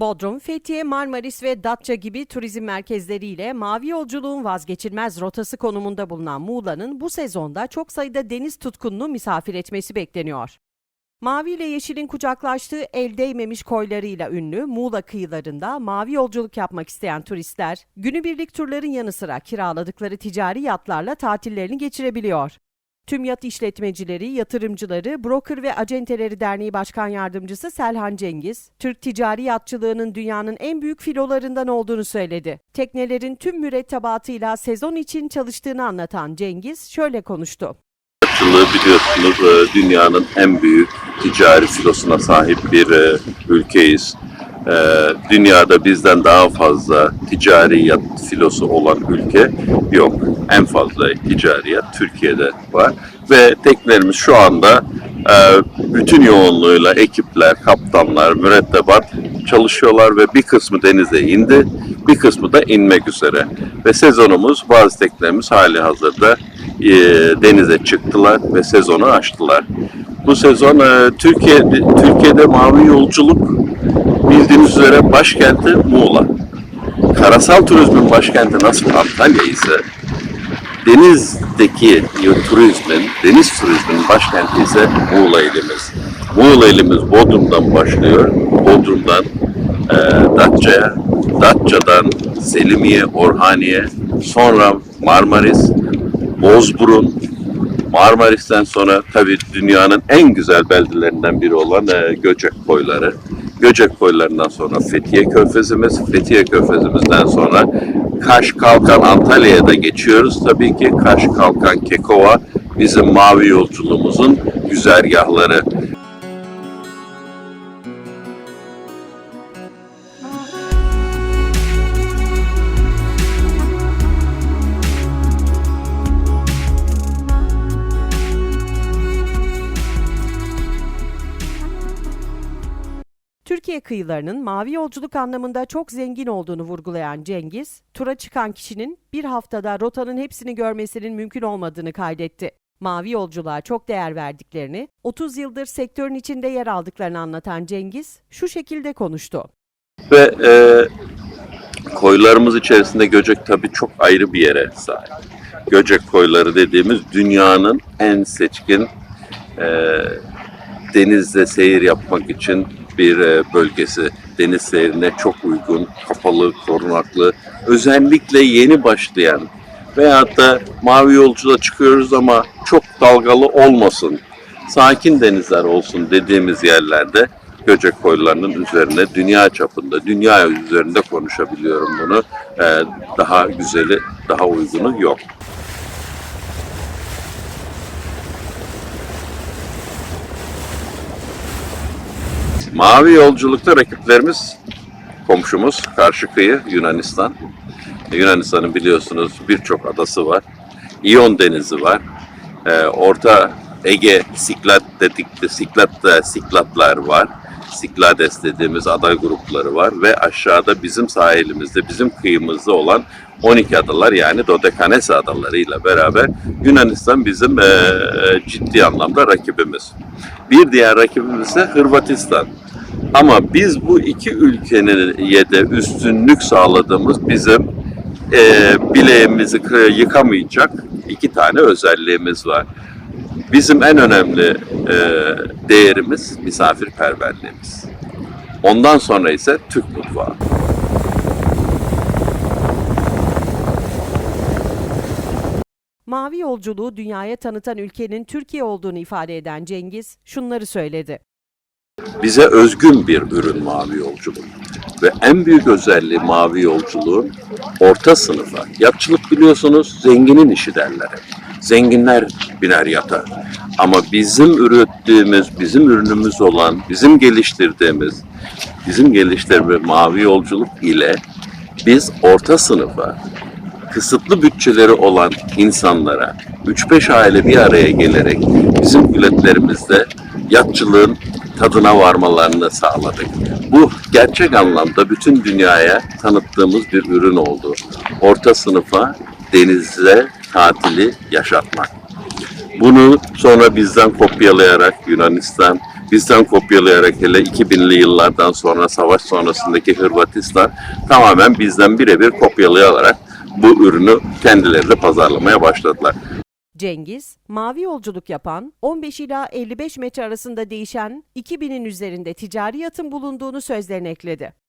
Bodrum, Fethiye, Marmaris ve Datça gibi turizm merkezleriyle mavi yolculuğun vazgeçilmez rotası konumunda bulunan Muğla'nın bu sezonda çok sayıda deniz tutkununu misafir etmesi bekleniyor. Mavi ile yeşilin kucaklaştığı el değmemiş koylarıyla ünlü Muğla kıyılarında mavi yolculuk yapmak isteyen turistler, günübirlik turların yanı sıra kiraladıkları ticari yatlarla tatillerini geçirebiliyor. Tüm yat işletmecileri, yatırımcıları, Broker ve Acenteleri Derneği Başkan Yardımcısı Selhan Cengiz, Türk ticari yatçılığının dünyanın en büyük filolarından olduğunu söyledi. Teknelerin tüm mürettebatıyla sezon için çalıştığını anlatan Cengiz şöyle konuştu. Balıkçılığı biliyorsunuz e, dünyanın en büyük ticari filosuna sahip bir e, ülkeyiz. E, Dünyada bizden daha fazla ticari yat filosu olan ülke yok. En fazla ticari yat Türkiye'de var. Ve teknelerimiz şu anda e, bütün yoğunluğuyla ekipler, kaptanlar, mürettebat çalışıyorlar ve bir kısmı denize indi, bir kısmı da inmek üzere. Ve sezonumuz, bazı teknelerimiz hali hazırda e, denize çıktılar ve sezonu açtılar. Bu sezon e, Türkiye Türkiye'de mavi yolculuk üzere başkenti Muğla. Karasal turizmin başkenti nasıl Antalya ise denizdeki turizmin, deniz turizminin başkenti ise Muğla ilimiz. Muğla ilimiz Bodrum'dan başlıyor. Bodrum'dan e, Datça'ya, Datça'dan Selimiye, Orhaniye, sonra Marmaris, Bozburun, Marmaris'ten sonra tabii dünyanın en güzel beldelerinden biri olan e, Göcek Koyları. Göcek Koylarından sonra Fethiye Körfezimiz, Fethiye Körfezimizden sonra Kaş Kalkan Antalya'ya da geçiyoruz. Tabii ki Kaş Kalkan Kekova bizim mavi yolculuğumuzun güzergahları. Türkiye kıyılarının mavi yolculuk anlamında çok zengin olduğunu vurgulayan Cengiz, tura çıkan kişinin bir haftada rotanın hepsini görmesinin mümkün olmadığını kaydetti. Mavi yolculuğa çok değer verdiklerini, 30 yıldır sektörün içinde yer aldıklarını anlatan Cengiz şu şekilde konuştu. Ve e, koylarımız içerisinde Göcek tabii çok ayrı bir yere sahip. Göcek koyları dediğimiz dünyanın en seçkin e, denizde seyir yapmak için bir e, bölgesi. Deniz seyrine çok uygun, kapalı, korunaklı, özellikle yeni başlayan veyahut da mavi yolculuğa çıkıyoruz ama çok dalgalı olmasın, sakin denizler olsun dediğimiz yerlerde Göcek koylarının üzerine dünya çapında, dünya üzerinde konuşabiliyorum bunu. Ee, daha güzeli, daha uygunu yok. Mavi yolculukta rakiplerimiz komşumuz karşı kıyı Yunanistan. Yunanistan'ın biliyorsunuz birçok adası var. İyon Denizi var. Ee, Orta Ege Siklat dedik Siklatta Siklatlar var. Siklades dediğimiz ada grupları var ve aşağıda bizim sahilimizde, bizim kıyımızda olan 12 adalar yani Dodekanese adalarıyla beraber Yunanistan bizim e, ciddi anlamda rakibimiz. Bir diğer rakibimiz ise Hırvatistan. Ama biz bu iki ülkenin de üstünlük sağladığımız bizim e, bileğimizi yıkamayacak iki tane özelliğimiz var. Bizim en önemli e, değerimiz misafirperverliğimiz. Ondan sonra ise Türk mutfağı. Mavi yolculuğu dünyaya tanıtan ülkenin Türkiye olduğunu ifade eden Cengiz şunları söyledi. bize özgün bir ürün mavi yolculuk. Ve en büyük özelliği mavi yolculuğun orta sınıfa. Yatçılık biliyorsunuz zenginin işi derler. Zenginler biner yata. Ama bizim ürettiğimiz, bizim ürünümüz olan, bizim geliştirdiğimiz, bizim geliştirdiğimiz mavi yolculuk ile biz orta sınıfa, kısıtlı bütçeleri olan insanlara 3-5 aile bir araya gelerek bizim biletlerimizde yatçılığın tadına varmalarını sağladık. Bu gerçek anlamda bütün dünyaya tanıttığımız bir ürün oldu. Orta sınıfa denizde tatili yaşatmak. Bunu sonra bizden kopyalayarak Yunanistan bizden kopyalayarak hele 2000'li yıllardan sonra savaş sonrasındaki Hırvatistan tamamen bizden birebir kopyalayarak bu ürünü kendileriyle pazarlamaya başladılar. Cengiz, mavi yolculuk yapan, 15 ila 55 metre arasında değişen 2000'in üzerinde ticari yatın bulunduğunu sözlerine ekledi.